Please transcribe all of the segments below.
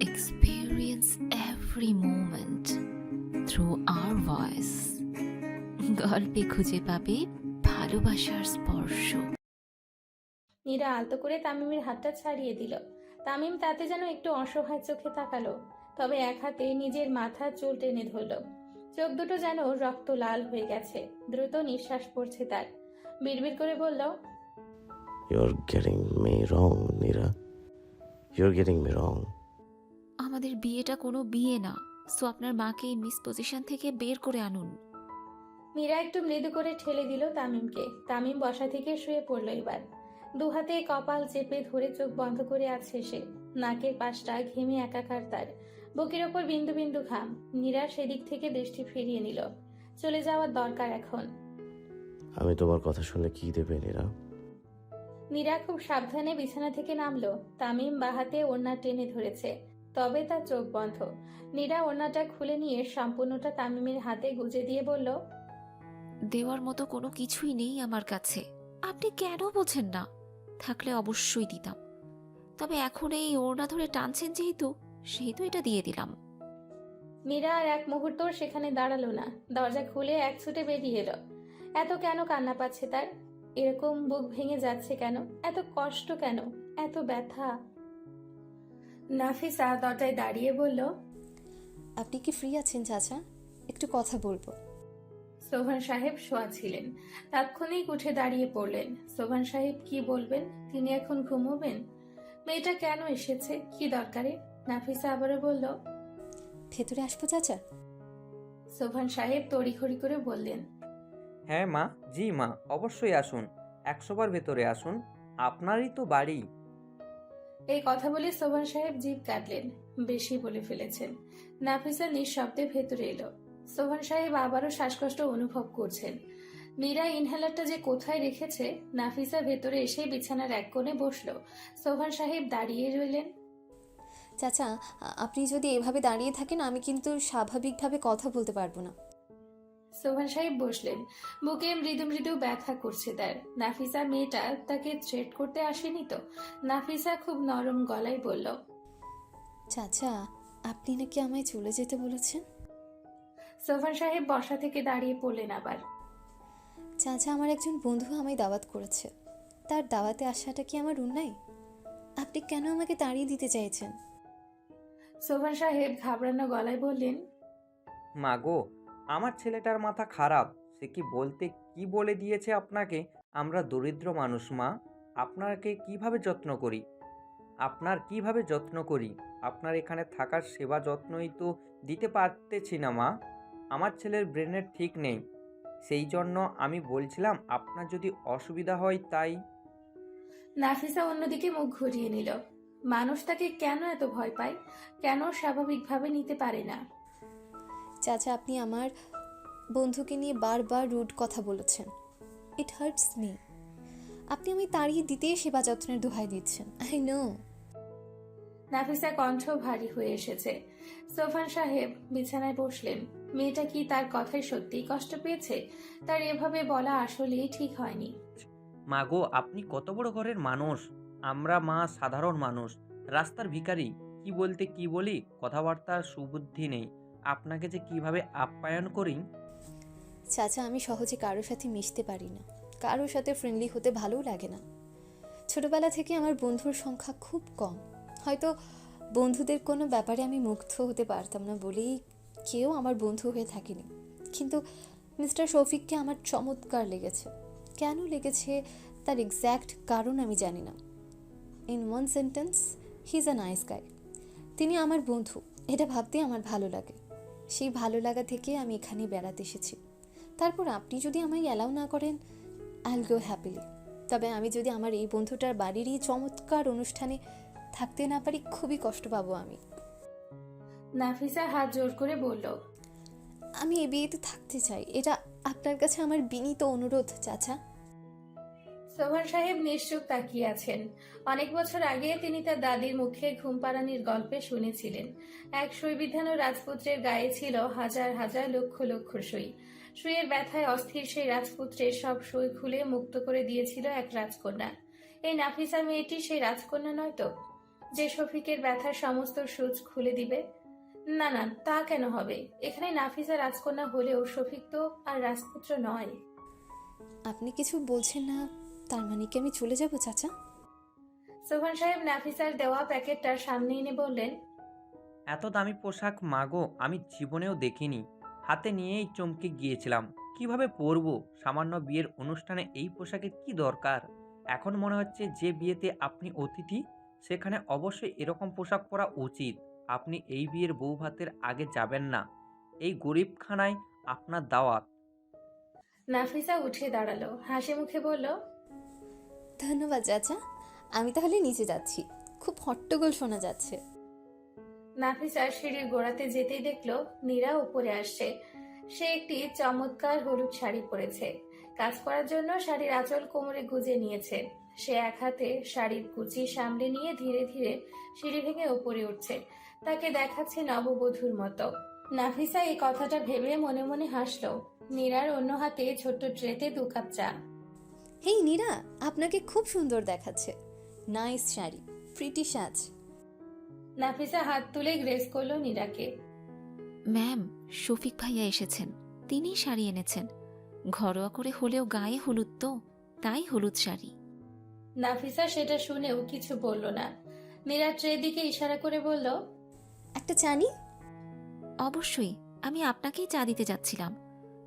experience every moment through our voice. গল্পে খুঁজে পাবে ভালোবাসার স্পর্শ। নীরা আলতো করে তামিমের হাতটা ছাড়িয়ে দিল। তামিম তাতে যেন একটু অসহায় চোখে তাকালো তবে এক হাতে নিজের মাথা চুল টেনে ধরল। চোখ দুটো যেন রক্ত লাল হয়ে গেছে দ্রুত নিঃশ্বাস পড়ছে তার। বিড়বিড় করে বলল You're getting me wrong, Nira. You're getting me wrong. আমাদের বিয়েটা কোনো বিয়ে না। সো আপনার মাকে এই মিস পজিশন থেকে বের করে আনুন। মীরা একটু মৃদু করে ঠেলে দিল তামিমকে। তামিম বসা থেকে শুয়ে পড়ল এবার। দু হাতে কপাল চেপে ধরে চোখ বন্ধ করে আছে সে নাকের পাশটা ঘেমে একাকার তার। বুকের ওপর বিন্দু বিন্দু ঘাম। নীরা সেদিক থেকে দৃষ্টি ফিরিয়ে নিল। চলে যাওয়ার দরকার এখন। আমি তোমার কথা শুনলে কি দেবে নীরা নীরা খুব সাবধানে বিছানা থেকে নামলো। তামিম বাহাতে ওড়না টেনে ধরেছে। তবে তার চোখ বন্ধ। নীরা ওড়নাটা খুলে নিয়ে সম্পূর্ণটা তামিমের হাতে গুজে দিয়ে বলল দেওয়ার মতো কোনো কিছুই নেই আমার কাছে। আপনি কেন বোঝেন না? থাকলে অবশ্যই দিতাম। তবে এখন এই ওড়না ধরে টানছেন যেহেতু সেহেতু এটা দিয়ে দিলাম। মীরা আর এক মুহূর্ত সেখানে দাঁড়াল না। দরজা খুলে এক ছুটে বেরিয়ে এলো। এত কেন কান্না পাচ্ছে তার? এরকম বুক ভেঙে যাচ্ছে কেন? এত কষ্ট কেন? এত ব্যথা? নাফিসা দরজায় দাঁড়িয়ে বলল আপনি কি ফ্রি আছেন চাচা? একটু কথা বলব। সোভান সাহেব শোয়া ছিলেন। তাৎক্ষণিক উঠে দাঁড়িয়ে পড়লেন। সোভান সাহেব কি বলবেন? তিনি এখন ঘুমোবেন? মেয়েটা কেন এসেছে? কি দরকারে? নাফিসা আবারও বলল ভেতরে আসব চাচা? সোভান সাহেব তড়িঘড়ি করে বললেন হ্যাঁ মা জি মা অবশ্যই আসুন। একশোবার ভেতরে আসুন। আপনারই তো বাড়ি। এই কথা বলে সোভান সাহেব জিভ কাটলেন, বেশি বলে ফেলেছেন। নাফিসা নিঃশব্দে ভেতরে এলো। সোভান সাহেব আবারও শ্বাসকষ্ট অনুভব করছেন। মীরা ইনহেলারটা যে কোথায় রেখেছে, নাফিসা ভেতরে এসে বিছানার এক কোণে বসল। সোভান সাহেব দাঁড়িয়ে রইলেন। চাচা আপনি যদি এভাবে দাঁড়িয়ে থাকেন, আমি কিন্তু স্বাভাবিকভাবে কথা বলতে পারব না। সোভান সাহেব বসলেন। বুকে মৃদু মৃদু ব্যথা করছে তার। নাফিসা মেয়েটা তাকে থ্রেট করতে আসেনি তো? নাফিসা খুব নরম গলায় বলল চাচা আপনি নাকি আমায় চলে যেতে বলেছেন? সোভান সাহেব বসা থেকে দাঁড়িয়ে পড়লেন আবার। চাচা আমার একজন বন্ধু আমায় দাওয়াত করেছে। তার দাওয়াতে আসাটা কি আমার অন্যায়? আপনি কেন আমাকে তাড়িয়ে দিতে চাইছেন? সোভান সাহেব ঘাবড়ানো গলায় বললেন মা গো আমার ছেলেটার মাথা খারাপ। সে কি বলতে, কি বলে দিয়েছে আপনাকে? আমরা দরিদ্র মানুষ, মা। আপনাকে কীভাবে যত্ন করি? আপনার কীভাবে যত্ন করি? আপনার এখানে থাকার সেবা যত্নই তো দিতে পারতেছি না, মা। আমার ছেলের ব্রেনের ঠিক নেই। সেই জন্য আমি বলছিলাম, আপনার যদি অসুবিধা হয় তাই। নাফিসা অন্যদিকে মুখ ঘুরিয়ে নিল। মানুষ তাকে কেন এত ভয় পায়? কেন স্বাভাবিকভাবে নিতে পারে না? চাচা আপনি আমার বন্ধুকে নিয়ে বারবার রুড কথা বলেছেন। ইট হার্টস মি আপনি আমি তাড়িয়ে দিতে সেবা যত্নের দোহাই দিচ্ছেন। আই নো নাফিসা কণ্ঠ ভারী হয়ে এসেছে। সোফান সাহেব বিছানায় বসলেন। মেয়েটা কি তার কথায় সত্যিই কষ্ট পেয়েছে? তার এভাবে বলা আসলেই ঠিক হয়নি। মা গো আপনি কত বড় ঘরের মানুষ? আমরা মা সাধারণ মানুষ। রাস্তার ভিখারি। কি বলতে কি বলি? কথাবার্তার সুবুদ্ধি নেই। আপনাকে যে কীভাবে আপ্যায়ন করি? চাচা, আমি সহজে কারোর সাথে মিশতে পারি না। কারোর সাথে ফ্রেন্ডলি হতে ভালোও লাগে না। ছোটবেলা থেকে আমার বন্ধুর সংখ্যা খুব কম। হয়তো বন্ধুদের কোনো ব্যাপারে আমি মুগ্ধ হতে পারতাম না বলেই কেউ আমার বন্ধু হয়ে থাকেনি। কিন্তু মিস্টার শফিককে আমার চমৎকার লেগেছে। কেন লেগেছে তার এক্স্যাক্ট কারণ আমি জানি না। In one sentence he is a nice guy তিনি আমার বন্ধু। এটা ভাবতেই আমার ভালো লাগে। সেই ভালো লাগা থেকে আমি এখানে বেড়াতে এসেছি। তারপর আপনি যদি আমায় অ্যালাউ না করেন আইল গো হ্যাপিলি তবে আমি যদি আমার এই বন্ধুটার বাড়িরই চমৎকার অনুষ্ঠানে থাকতে না পারি খুবই কষ্ট পাবো আমি। নাফিসা হাত জোর করে বলল আমি এই বিয়েতে থাকতে চাই। এটা আপনার কাছে আমার বিনীত অনুরোধ চাচা। সোভান সাহেব নিশ্চুপ তাকিয়ে আছেন অনেক বছর আগে তিনি তার দাদির মুখে ঘুম পাড়ানির গল্পে শুনেছিলেন। এক সুইবিধানো রাজপুত্রের গায়ে ছিল হাজার হাজার লক্ষ লক্ষ সুই। সুইয়ের ব্যথায় অস্থির সেই রাজপুত্রের সব সুই খুলে মুক্ত করে দিয়েছিল এক রাজকন্যা। এই নাফিসা মেয়েটি সেই রাজকন্যা নয় তো? যে শফিকের ব্যথার সমস্ত সূচ খুলে দিবে? না না, তা কেন হবে? এখানে নাফিসা রাজকন্যা হলেও শফিক তো আর রাজপুত্র নয়। আপনি কিছু বলছেন না তার মানে কি আমি চলে যাব চাচা? সোহান সাহেব নাফিসার দেওয়া প্যাকেটটার সামনে এনে বললেন এত দামি পোশাক মাগো আমি জীবনেও দেখিনি। হাতে নিয়েই চমকে গিয়েছিলাম। কীভাবে পরবো? সামান্য বিয়ের অনুষ্ঠানে এই পোশাকের কি দরকার? এখন মনে হচ্ছে যে বিয়েতে আপনি অতিথি সেখানে অবশ্যই এরকম পোশাক পরা উচিত। আপনি এই বিয়ের বউ ভাতের আগে যাবেন না। এই গরিবখানায় আপনার দাওয়াত। নাফিসা উঠে দাঁড়াল। হাসি মুখে বলল ধন্যবাদ, চাচা। আমি তাহলে নিচে যাচ্ছি। খুব হট্টগোল শোনা যাচ্ছে। নাফিসা সিঁড়ির গোড়াতে যেতেই দেখল নীরা উপরে আসছে। সে একটি চমৎকার হলুদ শাড়ি পরেছে। কাজ করার জন্য শাড়ির আঁচল কোমরে গুজে নিয়েছে। সে এক হাতে শাড়ির কুচি সামলে নিয়ে ধীরে ধীরে সিঁড়ি ভেঙে উপরে উঠছে। তাকে দেখাচ্ছে নববধূর মতো। নাফিসা এই কথাটা ভেবে মনে মনে হাসলো। নীরার অন্য হাতে ছোট্ট ট্রেতে দু কাপ চা। হেই নীরা আপনাকে খুব সুন্দর দেখাচ্ছে। নাইস শাড়ি প্রিটি সাজ। নাফিসা হাত তুলে গ্রেস করল নীরাকে। ম্যাম শফিক ভাইয়া এসেছেন তিনিই শাড়ি এনেছেন। ঘরোয়া করে হলেও গায়ে হলুদ তো তাই হলুদ শাড়ি। নাফিসা সেটা শুনেও কিছু বলল না। নীরা ট্রে দিকে ইশারা করে বলল একটা চানি অবশ্যই আমি আপনাকেই চা দিতে যাচ্ছিলাম।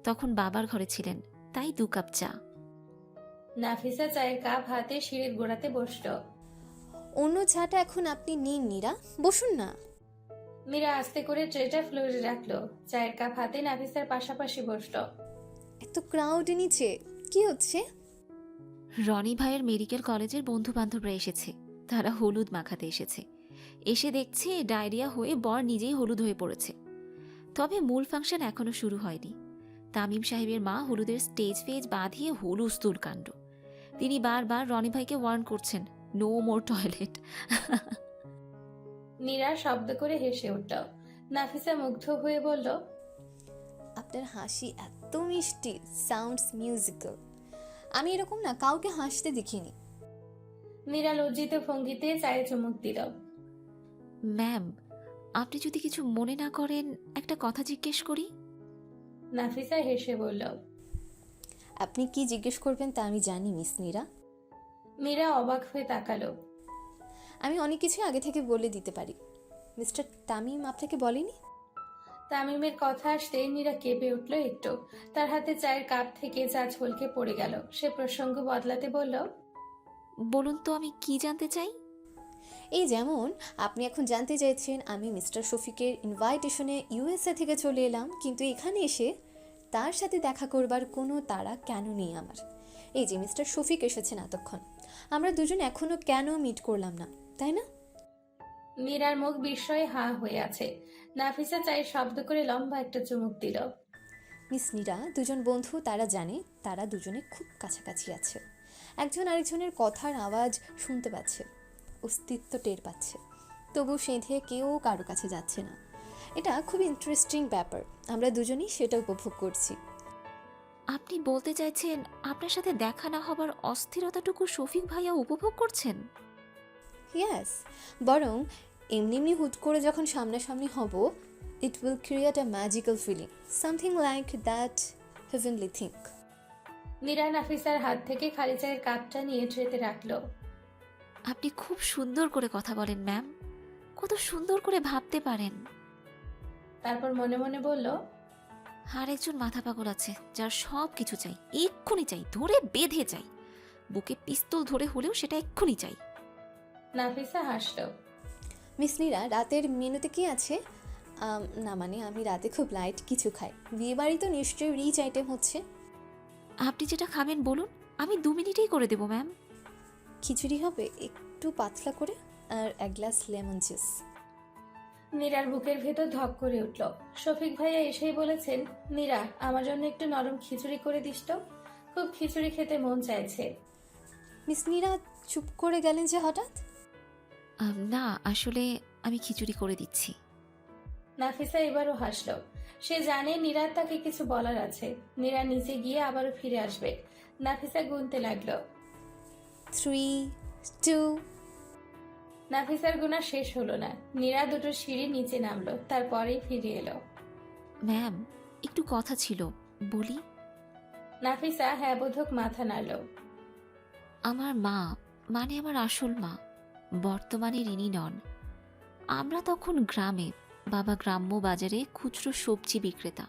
তখন বাবার ঘরে ছিলেন তাই দু কাপ চা। নাফিসা চায়ের কাপ হাতে সিঁড়ির গোড়াতে বসল। অন্য চাটা এখন আপনি নিন নীরা। বসুন না। মীরা আস্তে করে ট্রেটা ফ্লোরে রাখল। চায়ের কাপ হাতে নাফিসার পাশাপাশি বসল। এত ক্রাউড নিচে। কি হচ্ছে? রনি ভাইয়ের মেডিকেল কলেজের বন্ধু বান্ধবরা এসেছে। তারা হলুদ মাখাতে এসেছে। এসে দেখছে ডায়রিয়া হয়ে বর নিজেই হলুদ হয়ে পড়েছে। তবে মূল ফাংশন এখনও শুরু হয়নি। তামিম সাহেবের মা হলুদের স্টেজ ফেজ বাঁধিয়ে হুলুস্তুল কাণ্ড তিনি বারবার রনি ভাইকে ওয়ার্ন করছেন নো মোর টয়লেট মীরা শব্দ করে হেসে উঠল। নাফিসা মুগ্ধ হয়ে বলল আপনার হাসি এত মিষ্টি সাউন্ডস মিউজিক্যাল আমি এরকম না কাউকে হাসতে দেখিনি. মীরা লজ্জিত ভঙ্গিতে চায়ে চুমুক দিল। ম্যাম আপনি যদি কিছু মনে না করেন একটা কথা জিজ্ঞেস করি? নাফিসা হেসে বলল আপনি কি জিজ্ঞেস করবেন তা আমি জানি মিস নীরা। মীরা অবাক হয়ে তাকালো। আমি অনেক কিছুই আগে থেকে বলে দিতে পারি। মিস্টার তামিম আপনাকে বলেনি? তামিমের কথা আসতে মীরা কেঁপে উঠল একটু। তার হাতে চায়ের কাপ থেকে চা ছলকে পড়ে গেল। সে প্রসঙ্গ বদলাতে বলল বলুন তো আমি কি জানতে চাই? এই যেমন আপনি এখন জানতে চাইছেন আমি মিস্টার শফিকের ইনভাইটেশনে ইউএসএ থেকে চলে এলাম কিন্তু এখানে এসে তার সাথে দেখা করবার কোনো তাড়া কেন নেই আমার? এই যে মিস্টার শফিক এসেছেন এতক্ষণ। আমরা দুজন এখনও কেন মিট করলাম না তাই না? মীরার মুখ বিস্ময়ে হা হয়ে আছে। নাফিসা চায়ের শব্দ করে লম্বা একটা চুমুক দিল। মিস নীরা দুজন বন্ধু তারা জানে তারা দুজনে খুব কাছাকাছি আছে। একজন আরেকজনের কথার আওয়াজ শুনতে পাচ্ছে অস্তিত্ব টের পাচ্ছে। তবু সেঁধে কেউ কারও কাছে যাচ্ছে না। এটা খুব ইন্টারেস্টিং ব্যাপার। আমরা দুজনেই সেটা উপভোগ করছি। আপনি বলতে চাইছেন আপনার সাথে দেখা না হবার অস্থিরতাটুকু শফিক ভাইয়া উপভোগ করছেন? ইয়াস বরং এমনি এমনি হুট করে যখন সামনাসামনি হব it will create a magical feeling something like that heavenly think Meera নাফিসার হাত থেকে খালি চায়ের কাপটা নিয়ে ট্রেতে রাখল। আপনি খুব সুন্দর করে কথা বলেন ম্যাম কত সুন্দর করে ভাবতে পারেন। তারপর মনে মনে বলল আর একজন মাথা পাগল আছে যার সব কিছু চাই এক্ষুনি চাই ধরে বেঁধে চাই। বুকে পিস্তল ধরে হলেও সেটা এক্ষুনি চাই। নাফিসা হাসলো। মিস নীরা রাতের মেনুতে কি আছে? আম, না মানে আমি রাতে খুব লাইট কিছু খাই। বিয়ে বাড়ি তো নিশ্চয়ই রিচ আইটেম হচ্ছে। আপনি যেটা খাবেন বলুন আমি দু মিনিটেই করে দেবো ম্যাম খিচুড়ি হবে একটু পাতলা করে আর এক গ্লাস লেমন জুস মীরার বুকের ভেতর ধক করে উঠল। শফিক ভাইয়া এসেই বলেছেন মীরা আমার জন্য একটু নরম খিচুড়ি করে দিস তো। খুব খিচুড়ি খেতে মন চাইছে। মিস নীরা চুপ করে গেলেন যে হঠাৎ? আম, না আসলে আমি খিচুড়ি করে দিচ্ছি। নাফিসা এবারও হাসল। সে জানে নীরার তাকে কিছু বলার আছে। নীরা নিচে গিয়ে আবারও ফিরে আসবে। নাফিসা গুনতে লাগল। থ্রি টু নাফিসার গুণা শেষ হলো না। নীরা দুটো সিঁড়ি নিচে নামলো তারপরেই ফিরে এলো। ম্যাম একটু কথা ছিল বলি? নাফিসা হ্যাঁ বোধক মাথা নাড়ল। আমার মা মানে আমার আসল মা বর্তমানে ঋণী নন। আমরা তখন গ্রামে বাবা গ্রাম্য বাজারে খুচরো সবজি বিক্রেতা।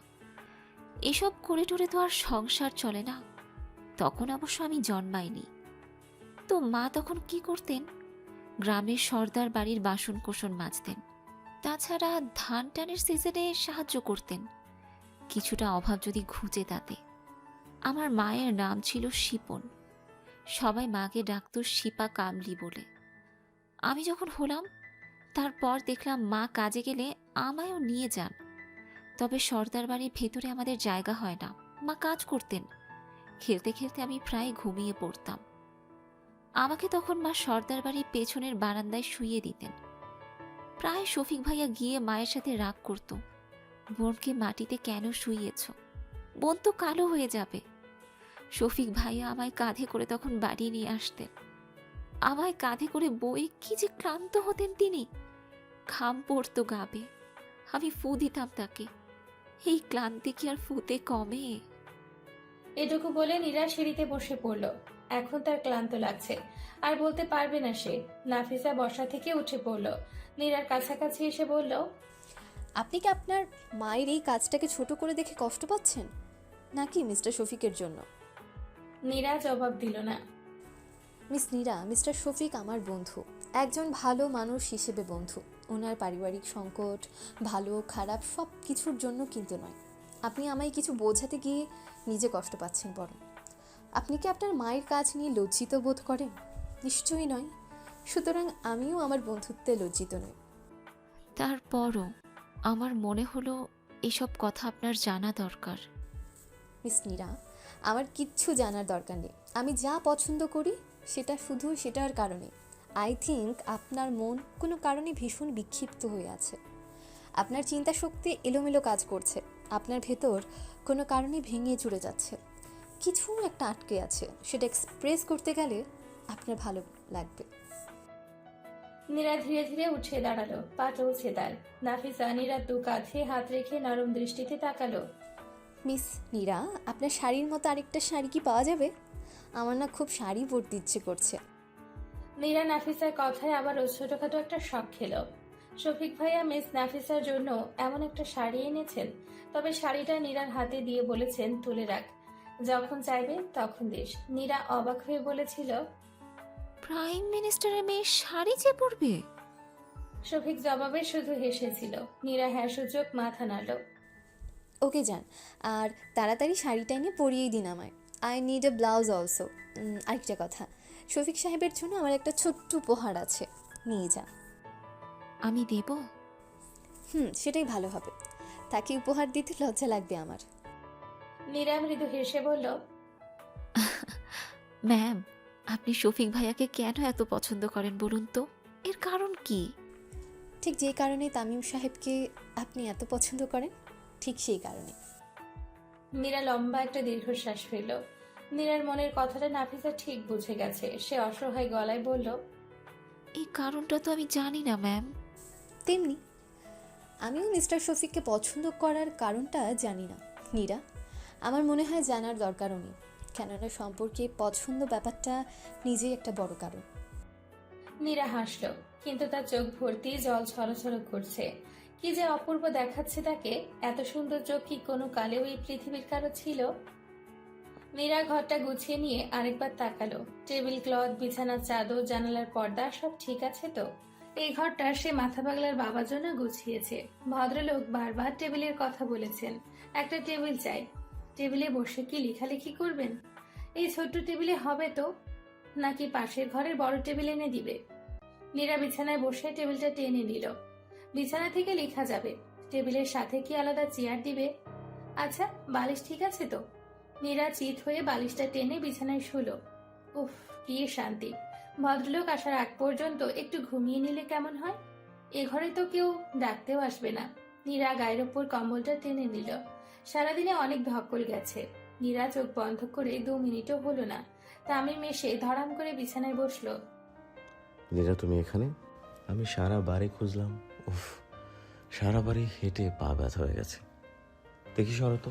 এসব করে টোরে তো আর সংসার চলে না। তখন অবশ্য আমি জন্মাইনি। তো মা তখন কি করতেন? গ্রামের সর্দার বাড়ির বাসন কোসন মাজতেন। তাছাড়া ধান টানের সিজনে সাহায্য করতেন। কিছুটা অভাব যদি ঘুচে তাতে। আমার মায়ের নাম ছিল শিপন। সবাই মাকে ডাকত শিপা কামলি বলে। আমি যখন হলাম, তারপর দেখলাম মা কাজে গেলে আমায়ও নিয়ে যান। তবে সর্দার বাড়ির ভেতরে আমাদের জায়গা হয় না। মা কাজ করতেন। খেলতে খেলতে আমি প্রায় ঘুমিয়ে পড়তাম। আমাকে তখন মা সর্দার বাড়ির পেছনের বারান্দায় শুইয়ে দিতেন। প্রায় শফিক ভাইয়া গিয়ে মায়ের সাথে রাগ করত, বোনকে মাটিতে কেন শুইয়েছ? বোন তো কালো হয়ে যাবে। শফিক ভাইয়া আমায় কাঁধে করে তখন বাড়ি নিয়ে আসতেন। আমায় কাঁধে করে বই কি যে ক্লান্ত হতেন তিনি। ঘাম পড়তো গাবে, আমি ফু দিতাম তাকে। এই ক্লান্তি কি আর ফুতে কমে? এটুকু বলে নীরা সিঁড়িতে বসে পড়ল। এখন তার ক্লান্ত লাগছে। আর বলতে পারবে না সে। নাফিসা বসা থেকে উঠে পড়ল। নীরার কাছাকাছি এসে বলল আপনি কি আপনার মায়ের এই কাজটাকে ছোট করে দেখে কষ্ট পাচ্ছেন? নাকি মিস্টার শফিকের জন্য? নীরা জবাব দিল না। মিস নীরা মিস্টার শফিক আমার বন্ধু। একজন ভালো মানুষ হিসেবে বন্ধু। ওনার পারিবারিক সংকট ভালো খারাপ সব কিছুর জন্য কিন্তু নয়। আপনি আমায় কিছু বোঝাতে গিয়ে নিজে কষ্ট পাচ্ছেন বরং। আপনি কি আপনার মায়ের কাজ নিয়ে লজ্জিত বোধ করেন? নিশ্চয়ই নয়। সুতরাং আমিও আমার বন্ধুত্বে লজ্জিত নই। তারপরও আমার মনে হলো এসব কথা আপনার জানা দরকার। মিস নীরা আমার কিচ্ছু জানার দরকার নেই। আমি যা পছন্দ করি সেটা শুধু সেটার কারণে। আই থিঙ্ক আপনার মন কোনো কারণে ভীষণ বিক্ষিপ্ত হয়ে আছে। আপনার চিন্তা শক্তি এলোমেলো কাজ করছে। আপনার ভেতর কোনো কারণে ভেঙে চুরে যাচ্ছে। কিছু একটা আটকে আছে সেটা এক্সপ্রেস করতে গেলে আপনার ভালো লাগবে। নীরা ধীরে ধীরে উঠে দাঁড়াল পা চলছে তার। নাফিসা নীরা দু কাঁধে হাত রেখে নরম দৃষ্টিতে তাকালো। মিস নীরা আপনার শাড়ির মতো আরেকটা শাড়ি কি পাওয়া যাবে? আমার না খুব শাড়ি পরতে ইচ্ছে করছে। নীরা নাফিসার কথায় আবার ও ছোটখাটো একটা শখ খেলো। শফিক ভাইয়া মিস নাফিসার জন্য এমন একটা শাড়ি এনেছেন তবে শাড়িটা নীরার হাতে দিয়ে বলেছেন তুলে রাখ। যখন চাইবে তখন দিস। নীরা অবাক হয়ে বলেছিল প্রাইম মিনিস্টারের মেয়ে শাড়ি যে পরবে? শফিক জবাবে শুধু হেসেছিল। নীরা হ্যাঁ সূচক মাথা নাড়ল। ওকে যান আর তাড়াতাড়ি শাড়িটা এনে পরিয়েই দিন আমায়। I need a blouse also আরেকটা কথা শফিক সাহেবের জন্য আমার একটা ছোট্ট উপহার আছে। নিয়ে যান। আমি দেব? হুম সেটাই ভালো হবে। তাকে উপহার দিতে লজ্জা লাগবে আমার। নীরা মৃদু হেসে বলল ম্যাম আপনি শফিক ভাইয়াকে কেন এত পছন্দ করেন বলুন তো? এর কারণ কি? ঠিক যে কারণে তামিম সাহেবকে আপনি এত পছন্দ করেন ঠিক সেই কারণে। মীরা লম্বা একটা দীর্ঘশ্বাস ফেলল। মীরার মনের কথাটা নাফিসা ঠিক বুঝে গেছে। সে অসহায় গলায় বলল এই কারণটা তো আমি জানি না ম্যাম। তেমনি আমিও মিস্টার শফিককে পছন্দ করার কারণটা জানি না। নীরা আমার মনে হয় জানার দরকারও নেই। কেননা সম্পর্কে পছন্দ ব্যাপারটা নিজেই একটা বড় কারণ। নীরা হাসল, কিন্তু তার চোখ ভর্তি জল ছলছল করছে। কি যে অপূর্ব দেখাচ্ছে তাকে, এত সুন্দর চোখ কি কোনো কালেও এই পৃথিবীর কারও ছিল? নীরা ঘরটা গুছিয়ে নিয়ে আরেকবার তাকালো। টেবিল ক্লথ বিছানার চাদর, জানালার পর্দা, সব ঠিক আছে তো? এই ঘরটা সে মাথা পাগলার বাবার জন্য গুছিয়েছে। ভদ্রলোক বারবার টেবিলের কথা বলেছেন। একটা টেবিল চাই। টেবিলে বসে কি লেখালেখি করবেন? এই ছোট্ট টেবিলে হবে তো? নাকি পাশের ঘরের বড় টেবিল এনে দিবে? নীরা বিছানায় বসে টেবিলটা টেনে নিল। বিছানা থেকে লেখা যাবে, টেবিলের সাথে কি আলাদা চেয়ার দিবে? আচ্ছা বালিশ ঠিক আছে তো? নীরা চিত হয়ে বালিশটা টেনে বিছানায় শুলো। উফ, কি শান্তি। ভদ্রলোক আসার আগ পর্যন্ত একটু ঘুমিয়ে নিলে কেমন হয়? এ ঘরে তো কেউ ডাকতেও আসবে না। নীরা গায়ের ওপর কম্বলটা টেনে নিল। সারাদিনে অনেক ধকল গেছে। নীরা চোখ বন্ধ করে দু মিনিটও হলো না। তামিম এসে ধরাম করে বিছানায় বসল। নীরা তুমি এখানে? আমি সারা বাড়ি খুঁজলাম। উফ সারা বাড়ি হেঁটে পা ব্যথা হয়ে গেছে। দেখি সরো তো।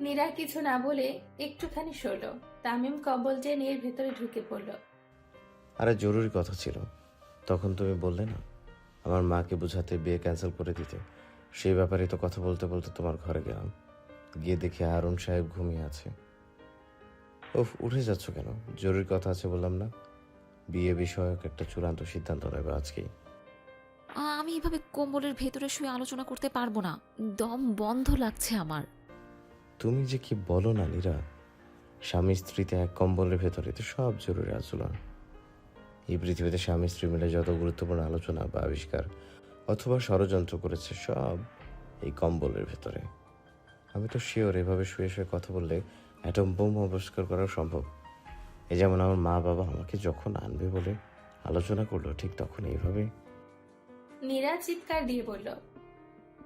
নীরা কিছু না বলে একটুখানি সরল। তামিম কম্বল টেনে এর ভেতরে ঢুকে পড়ল। আরে জরুরি কথা ছিল। তখন তুমি বললে না আমার মাকে বোঝাতে বিয়ে ক্যান্সেল করে দিতে। সেই ব্যাপারে তো কথা বলতে বলতে তোমার ঘরে গেলাম। গিয়ে দেখি হারুন সাহেব ঘুমিয়ে আছে। উফ উঠে যাচ্ছ কেন? জরুরি কথা আছে বললাম না। বিয়ে বিষয়ক একটা চূড়ান্ত সিদ্ধান্ত নেবে আজকেই। আমি এভাবে কম্বলের ভেতরে শুয়ে আলোচনা করতে পারব না। দম বন্ধ লাগছে আমার। তুমি যে কি বলো না নীরা? স্বামী স্ত্রীতে এক কম্বলের ভেতরে তো সব জরুরি আলোচনা এই পৃথিবীতে স্বামী স্ত্রী মিলে যত গুরুত্বপূর্ণ আলোচনা বা আবিষ্কার অথবা ষড়যন্ত্র করেছে সব এই কম্বলের ভেতরে। আমি তো শিওর এভাবে শুয়ে শুয়ে কথা বললে অ্যাটম বোম আবিষ্কার করা সম্ভব। এই যেমন আমার মা বাবা আমাকে যখন আনবে বলে আলোচনা করল ঠিক তখন এইভাবে। নীরা চিৎকার দিয়ে বলল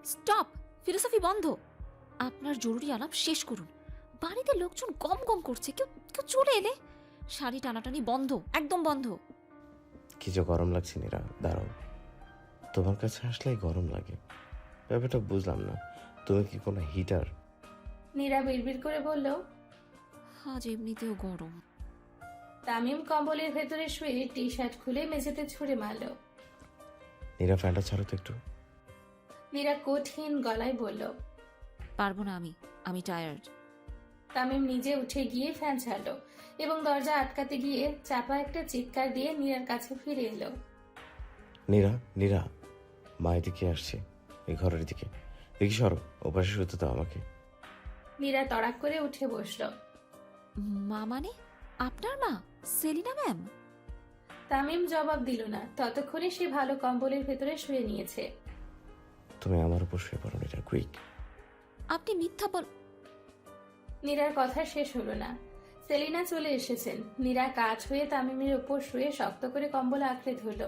স্টপ ফিলোসফি বন্ধ। আপনার জরুরি আলাপ শেষ করুন। বাড়িতে লোকজন গম গম করছে কেউ কেউ চলে এলে? শাড়ি টানাটানি বন্ধ একদম বন্ধ। কি যে গরম লাগছে নীরা দাঁড়াও। তোমার কাছে আসলেই গরম লাগে। ব্যাপারটা বুঝলাম না। তুমি কি কোনো হিটার? নীরা বিড়বিড় করে বলল আজ এমনিতেও গরম। তামিম কম্বলের ভেতরে শুয়ে টি শার্ট খুলে মেঝেতে ছুঁড়ে মারল। নীরা ফ্যানটা ছাড়ো তো একটু। নীরা কঠিন গলায় বলল পারব না আমি আমি টায়ার্ড তামিম নিজে উঠে গিয়ে ফ্যান ছাড়লো এবং দরজা আটকাতে গিয়ে চাপা একটা চিৎকার দিয়ে নীরার কাছে ফিরে এলো। নীরা নীরা। মা এদিকে আসছে এই ঘরের দিকে। দেখি সরো ওপাশে শুতে দাও আমাকে। নীরা তড়াক করে উঠে বসল। মা মানে? আপনার মা? সেলিনা ম্যাম? তামিম জবাব দিল না। ততক্ষণে সে ভালো কম্বলের ভেতরে শুয়ে নিয়েছে। তুমি আমার উপর শুয়ে পড়ো নীরা কুইক আপনি মিথ্যা বল নীরার কথা শেষ হলো না। সেলিনা চলে এসেছেন। নীরা কাজ হয়ে তামিমের উপর শুয়ে শক্ত করে কম্বল আঁকড়ে ধরল।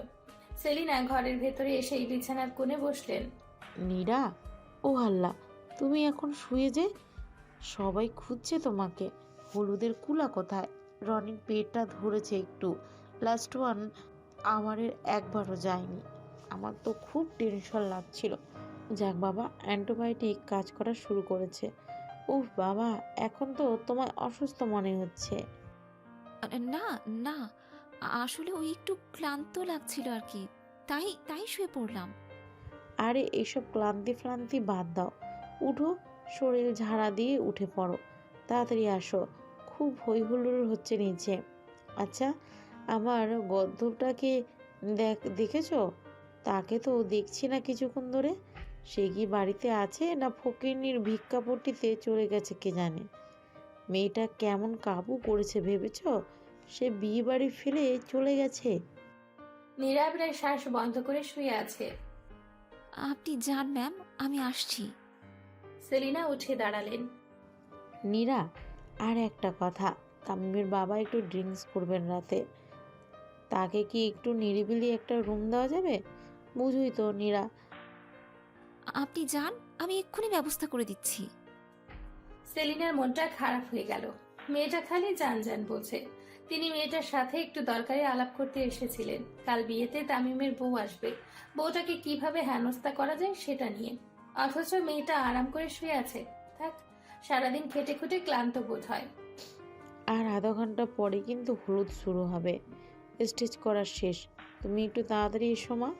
সেলিনা ঘরের ভেতরে এসে এই বিছানার কোণে বসলেন। নীরা ও আল্লাহ তুমি এখন শুয়ে যে? সবাই খুঁজছে তোমাকে। হলুদের কুলা কোথায়? রনির পেটটা ধরেছে একটু। লাস্ট ওয়ান আমারের একবারও যায়নি। আমার তো খুব টেনশন লাগছিল। যাক বাবা অ্যান্টিবায়োটিক কাজ করা শুরু করেছে। উফ বাবা এখন তো তোমায় অসুস্থ মনে হচ্ছে। না না আসলে ওই একটু ক্লান্ত লাগছিল আর কি। তাই তাই শুয়ে পড়লাম। আরে এইসব ক্লান্তি ফ্লান্তি বাদ দাও। উঠো, শরীর ঝাড়া দিয়ে উঠে পড়ো। তাড়াতাড়ি আসো। খুব হই হুল্লোড় হচ্ছে নিচে। আচ্ছা আমার গদ্ধবটাকে দেখ, দেখেছ? তাকে তো দেখছি না কিছুক্ষণ ধরে। সে কি বাড়িতে আছে না ফকিরনির ভিক্ষাপট্টিতে চলে গেছে কে জানে? মেয়েটা কেমন কাবু করেছে ভেবেছো? সে বিয়ে বাড়ি ফেলে চলে গেছে। নীরা প্রায় শ্বাস বন্ধ করে শুয়ে আছে। আপনি যান ম্যাম আমি আসছি। সেলিনা উঠে দাঁড়ালেন। নীরা আর একটা কথা তামিমের বাবা একটু ড্রিঙ্কস করবেন রাতে। তাকে কি একটু নিরিবিলি একটা রুম দেওয়া যাবে? বুঝুই তো নীরা। আপনি যান আমি এক্ষুনি ব্যবস্থা করে দিচ্ছি। সেলিনার মনটা খারাপ হয়ে গেল। মেয়েটা খালি যান যান বলছে। তিনি মেয়েটার সাথে একটু দরকারি আলাপ করতে এসেছিলেন। কাল বিয়েতে তামিমের বউ আসবে। বউটাকে কীভাবে হেনস্থা করা যায় সেটা নিয়ে। অথচ মেয়েটা আরাম করে শুয়ে আছে। থাক সারাদিন খেটে খুটে ক্লান্ত বোধ হয়। আর আধা ঘণ্টা পরে কিন্তু হলুদ শুরু হবে। স্টেজ করা শেষ। তুমি একটু তাড়াতাড়ি এসো মা।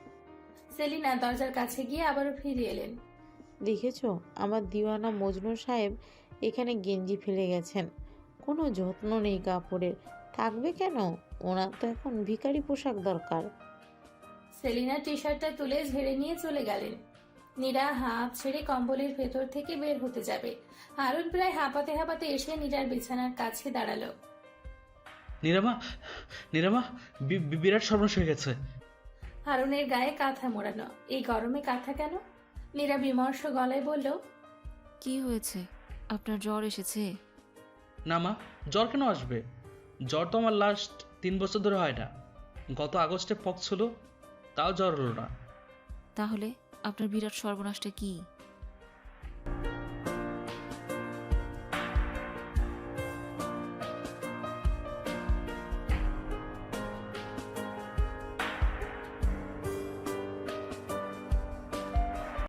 সেলিনা দরজার কাছে গিয়ে আবারও ফিরে এলেন। দেখেছ আমার দিওয়ানা মজনু সাহেব এখানে গেঞ্জি ফেলে গেছেন। কোনো যত্ন নেই কাপড়ের। থাকবে কেন? ওনার তো এখন ভিখারি পোশাক দরকার। সেলিনা টি শার্টটা তুলে ঝেড়ে নিয়ে চলে গেলেন। নীরা হাঁপ ছেড়ে কম্বলের ভেতর থেকে বের হতে যাবে। হারুন প্রায় হাঁপাতে হাঁপাতে এসে নীরার বিছানার কাছে দাঁড়াল। নিরামা নিরামা বি- বি- বিরাট সর্বনাশ হয়ে গেছে। হারুনের গায়ে কাঁথা মোড়ানো। এই গরমে কাঁথা কেন? নীরা বিমর্ষ গলায় বলল কি হয়েছে? আপনার জ্বর এসেছে? না মা জ্বর কেন আসবে? জ্বর তো আমার লাস্ট তিন বছর ধরে হয় না। গত আগস্টে পক্স ছিল তাও জ্বর হলো না। তাহলে আপনার বিরাট সর্বনাশটা কি?